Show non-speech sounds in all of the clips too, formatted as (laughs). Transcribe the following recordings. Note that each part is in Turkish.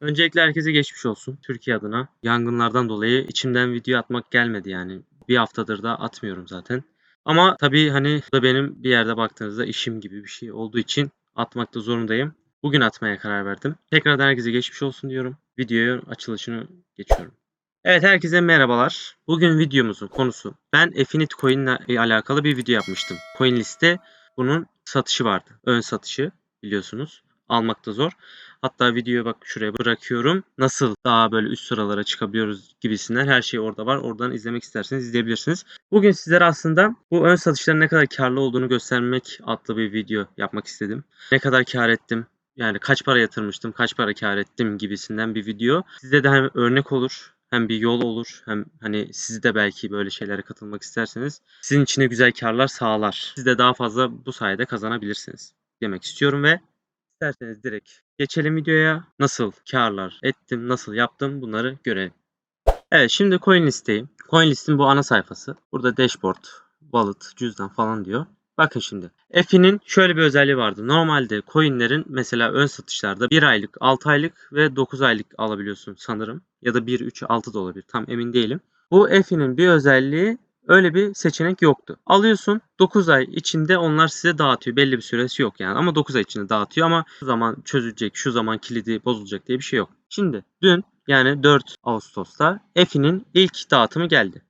Öncelikle herkese geçmiş olsun Türkiye adına. Yangınlardan dolayı içimden video atmak gelmedi yani. Bir haftadır da atmıyorum zaten. Ama tabii hani bu da benim bir yerde baktığınızda işim gibi bir şey olduğu için atmakta zorundayım. Bugün atmaya karar verdim. Tekrardan herkese geçmiş olsun diyorum. Videoyu açılışını geçiyorum. Evet herkese merhabalar. Bugün videomuzun konusu ben Efinit Coin ile alakalı bir video yapmıştım. Coin liste bunun satışı vardı. Ön satışı biliyorsunuz. Almakta zor. Hatta videoyu bak şuraya bırakıyorum. Nasıl daha böyle üst sıralara çıkabiliyoruz gibisinden her şey orada var. Oradan izlemek isterseniz izleyebilirsiniz. Bugün sizlere aslında bu ön satışların ne kadar karlı olduğunu göstermek adlı bir video yapmak istedim. Ne kadar kar ettim, yani kaç para yatırmıştım, kaç para kar ettim gibisinden bir video. Size de hem örnek olur, hem bir yol olur, hem hani siz de belki böyle şeylere katılmak isterseniz sizin için de güzel karlar sağlar. Siz de daha fazla bu sayede kazanabilirsiniz demek istiyorum ve isterseniz direkt geçelim videoya. Nasıl karlar ettim, nasıl yaptım bunları görelim. Evet şimdi coin listeyim. Coin listin bu ana sayfası. Burada dashboard, wallet, cüzdan falan diyor. Bakın şimdi. Efi'nin şöyle bir özelliği vardı. Normalde coinlerin mesela ön satışlarda 1 aylık, 6 aylık ve 9 aylık alabiliyorsun sanırım. Ya da 1, 3, 6 da olabilir. Tam emin değilim. Bu Efi'nin bir özelliği öyle bir seçenek yoktu. Alıyorsun 9 ay içinde onlar size dağıtıyor. Belli bir süresi yok yani ama 9 ay içinde dağıtıyor ama şu zaman çözülecek, şu zaman kilidi bozulacak diye bir şey yok. Şimdi dün yani 4 Ağustos'ta Efi'nin ilk dağıtımı geldi.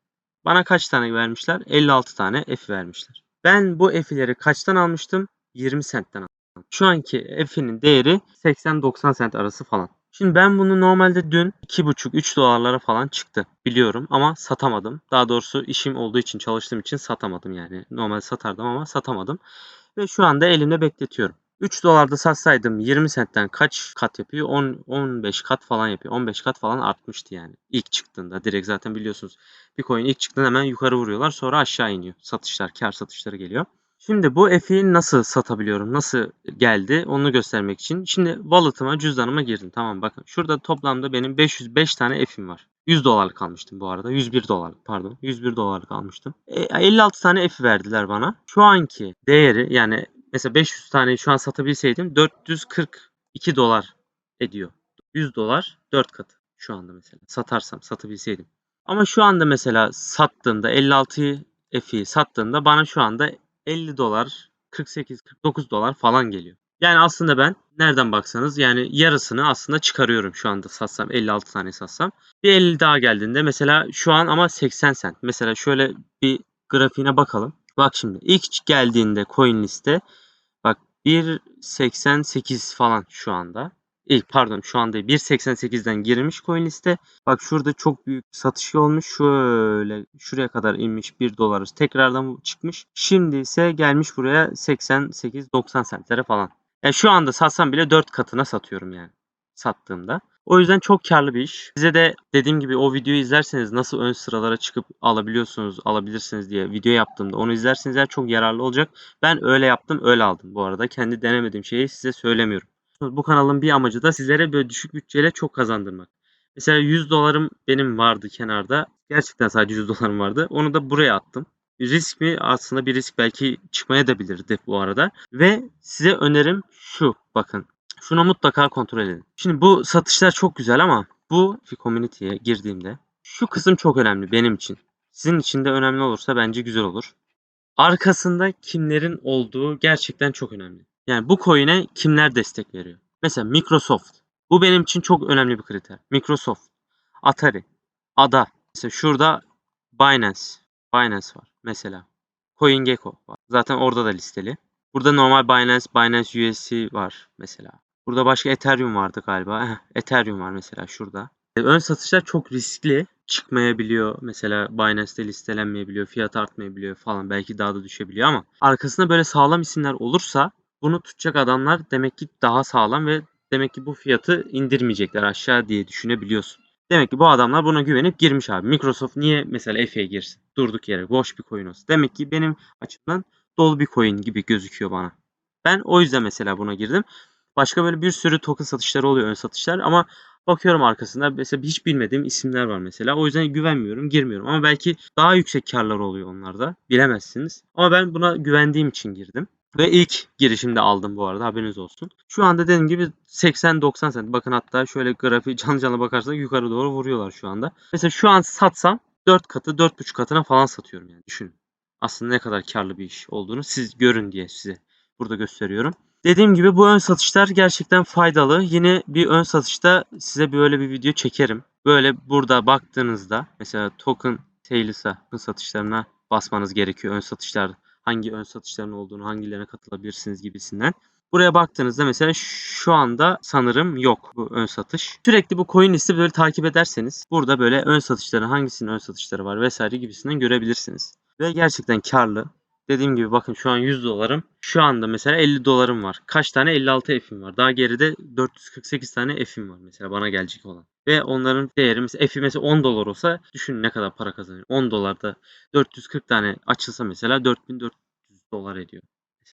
Bana kaç tane vermişler? 56 tane Efi vermişler. Ben bu Efi'leri kaçtan almıştım? 20 centten aldım. Şu anki Efi'nin değeri 80-90 cent arası falan. Şimdi ben bunu normalde dün 2,5-3 dolarlara falan çıktı biliyorum ama satamadım. Daha doğrusu işim olduğu için çalıştığım için satamadım yani. Normalde satardım ama satamadım. Ve şu anda elimde bekletiyorum. 3 dolarda satsaydım 20 centten kaç kat yapıyor? 10 15 kat falan yapıyor. 15 kat falan artmıştı yani. İlk çıktığında direkt zaten biliyorsunuz bir coin ilk çıktığında hemen yukarı vuruyorlar sonra aşağı iniyor. Satışlar, kar satışları geliyor. Şimdi bu F'i nasıl satabiliyorum? Nasıl geldi? Onu göstermek için. Şimdi wallet'ıma, cüzdanıma girdim. Tamam bakın. Şurada toplamda benim 505 tane F'im var. 100 dolarlık almıştım bu arada. 101 dolarlık pardon. 101 dolarlık almıştım. E, 56 tane F verdiler bana. Şu anki değeri yani mesela 500 tane şu an satabilseydim 442 dolar ediyor. 100 dolar 4 katı şu anda mesela. Satarsam satabilseydim. Ama şu anda mesela sattığımda 56 F'i sattığımda bana şu anda 50 dolar 48-49 dolar falan geliyor. Yani aslında ben nereden baksanız yani yarısını aslında çıkarıyorum şu anda satsam 56 tane satsam. Bir 50 daha geldiğinde mesela şu an ama 80 cent. Mesela şöyle bir grafiğine bakalım. Bak şimdi ilk geldiğinde coin liste bak 1.88 falan şu anda. İlk pardon şu anda 1.88'den girmiş coin liste. Bak şurada çok büyük satış olmuş. Şöyle şuraya kadar inmiş 1 dolar. Tekrardan çıkmış. Şimdi ise gelmiş buraya 88-90 centlere falan. Yani şu anda satsam bile 4 katına satıyorum yani sattığımda. O yüzden çok karlı bir iş. Size de dediğim gibi o videoyu izlerseniz nasıl ön sıralara çıkıp alabiliyorsunuz, alabilirsiniz diye video yaptığımda onu izlerseniz eğer çok yararlı olacak. Ben öyle yaptım, öyle aldım bu arada. Kendi denemediğim şeyi size söylemiyorum. Bu kanalın bir amacı da sizlere böyle düşük bütçeyle çok kazandırmak. Mesela 100 dolarım benim vardı kenarda. Gerçekten sadece 100 dolarım vardı. Onu da buraya attım. Risk mi? Aslında bir risk belki çıkmaya da bilirdi bu arada. Ve size önerim şu. Bakın. Şunu mutlaka kontrol edin. Şimdi bu satışlar çok güzel ama bu community'ye girdiğimde şu kısım çok önemli benim için. Sizin için de önemli olursa bence güzel olur. Arkasında kimlerin olduğu gerçekten çok önemli. Yani bu coin'e kimler destek veriyor? Mesela Microsoft. Bu benim için çok önemli bir kriter. Microsoft, Atari, Ada. Mesela şurada Binance. Binance var mesela. CoinGecko var. Zaten orada da listeli. Burada normal Binance, Binance USD var mesela. Burada başka Ethereum vardı galiba. Ethereum var mesela şurada. E, ön satışlar çok riskli. Çıkmayabiliyor. Mesela Binance'de listelenmeyebiliyor. Fiyat artmayabiliyor falan. Belki daha da düşebiliyor ama arkasında böyle sağlam isimler olursa bunu tutacak adamlar demek ki daha sağlam ve demek ki bu fiyatı indirmeyecekler aşağı diye düşünebiliyorsun. Demek ki bu adamlar buna güvenip girmiş abi. Microsoft niye mesela F'ye girsin? Durduk yere boş bir coin olsun. Demek ki benim açımdan dolu bir coin gibi gözüküyor bana. Ben o yüzden mesela buna girdim. Başka böyle bir sürü token satışları oluyor ön satışlar ama bakıyorum arkasında mesela hiç bilmediğim isimler var mesela. O yüzden güvenmiyorum, girmiyorum. Ama belki daha yüksek karlar oluyor onlarda. Bilemezsiniz. Ama ben buna güvendiğim için girdim. Ve ilk girişimde aldım bu arada haberiniz olsun. Şu anda dediğim gibi 80-90 sent. Bakın hatta şöyle grafiği (laughs) canlı canlı bakarsanız yukarı doğru vuruyorlar şu anda. Mesela şu an satsam 4 katı 4,5 katına falan satıyorum yani düşünün. Aslında ne kadar karlı bir iş olduğunu siz görün diye size burada gösteriyorum. Dediğim gibi bu ön satışlar gerçekten faydalı. Yine bir ön satışta size böyle bir video çekerim. Böyle burada baktığınızda mesela token ön satışlarına basmanız gerekiyor. Ön satışlar hangi ön satışların olduğunu, hangilerine katılabilirsiniz gibisinden. Buraya baktığınızda mesela şu anda sanırım yok bu ön satış. Sürekli bu coin listi böyle takip ederseniz burada böyle ön satışları hangisinin ön satışları var vesaire gibisinden görebilirsiniz. Ve gerçekten karlı. Dediğim gibi bakın şu an 100 dolarım. Şu anda mesela 50 dolarım var. Kaç tane? 56 F'im var. Daha geride 448 tane F'im var mesela bana gelecek olan. Ve onların değeri mesela F'i mesela 10 dolar olsa düşünün ne kadar para kazanıyor. 10 dolarda 440 tane açılsa mesela 4400 dolar ediyor.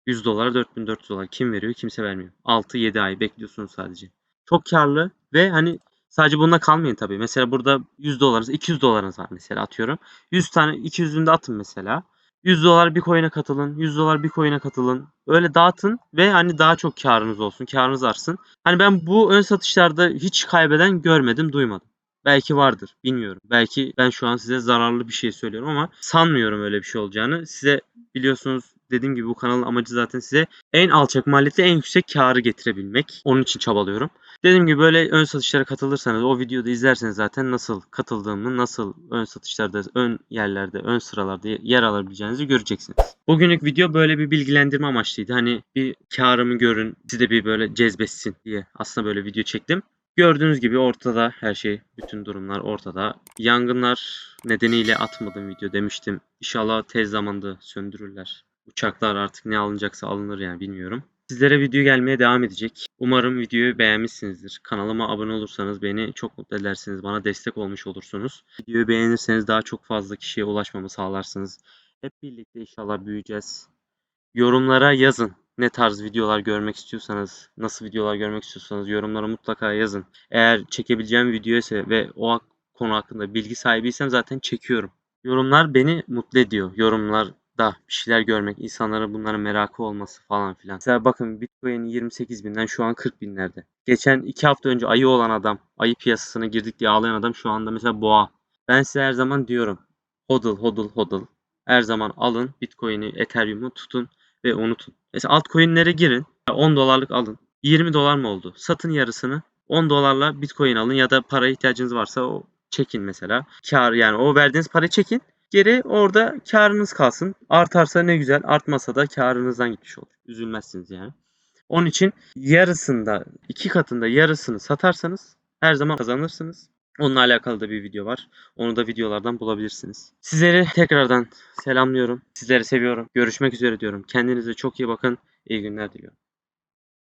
100 dolara 4400 dolar kim veriyor? Kimse vermiyor. 6-7 ay bekliyorsunuz sadece. Çok karlı ve hani sadece bununla kalmayın tabii. Mesela burada 100 dolarınız, 200 dolarınız var mesela atıyorum. 100 tane 200'ünü de atın mesela. 100 dolar bir coin'e katılın, 100 dolar bir coin'e katılın. Öyle dağıtın ve hani daha çok karınız olsun, karınız artsın. Hani ben bu ön satışlarda hiç kaybeden görmedim, duymadım. Belki vardır, bilmiyorum. Belki ben şu an size zararlı bir şey söylüyorum ama sanmıyorum öyle bir şey olacağını. Size biliyorsunuz dediğim gibi bu kanalın amacı zaten size en alçak maliyette en yüksek karı getirebilmek. Onun için çabalıyorum. Dediğim gibi böyle ön satışlara katılırsanız o videoda izlerseniz zaten nasıl katıldığımı, nasıl ön satışlarda, ön yerlerde, ön sıralarda yer alabileceğinizi göreceksiniz. Bugünlük video böyle bir bilgilendirme amaçlıydı. Hani bir karımı görün, size bir böyle cezbetsin diye aslında böyle video çektim. Gördüğünüz gibi ortada her şey, bütün durumlar ortada. Yangınlar nedeniyle atmadım video demiştim. İnşallah tez zamanda söndürürler. Uçaklar artık ne alınacaksa alınır yani bilmiyorum. Sizlere video gelmeye devam edecek. Umarım videoyu beğenmişsinizdir. Kanalıma abone olursanız beni çok mutlu edersiniz. Bana destek olmuş olursunuz. Videoyu beğenirseniz daha çok fazla kişiye ulaşmamı sağlarsınız. Hep birlikte inşallah büyüyeceğiz. Yorumlara yazın. Ne tarz videolar görmek istiyorsanız, nasıl videolar görmek istiyorsanız yorumlara mutlaka yazın. Eğer çekebileceğim video ise ve o konu hakkında bilgi sahibiysem zaten çekiyorum. Yorumlar beni mutlu ediyor. Yorumlar da bir şeyler görmek, insanların bunlara merakı olması falan filan. Mesela bakın Bitcoin 28 binden şu an 40 binlerde. Geçen 2 hafta önce ayı olan adam, ayı piyasasına girdik diye ağlayan adam şu anda mesela boğa. Ben size her zaman diyorum. Hodl, hodl, hodl. Her zaman alın Bitcoin'i, Ethereum'u tutun ve onu tutun. Mesela altcoin'lere girin. 10 dolarlık alın. 20 dolar mı oldu? Satın yarısını. 10 dolarla Bitcoin alın ya da para ihtiyacınız varsa o çekin mesela. Kar yani o verdiğiniz parayı çekin. Geri orada karınız kalsın. Artarsa ne güzel. Artmasa da karınızdan gitmiş olur. Üzülmezsiniz yani. Onun için yarısında, iki katında yarısını satarsanız her zaman kazanırsınız. Onunla alakalı da bir video var. Onu da videolardan bulabilirsiniz. Sizleri tekrardan selamlıyorum. Sizleri seviyorum. Görüşmek üzere diyorum. Kendinize çok iyi bakın. İyi günler diliyorum.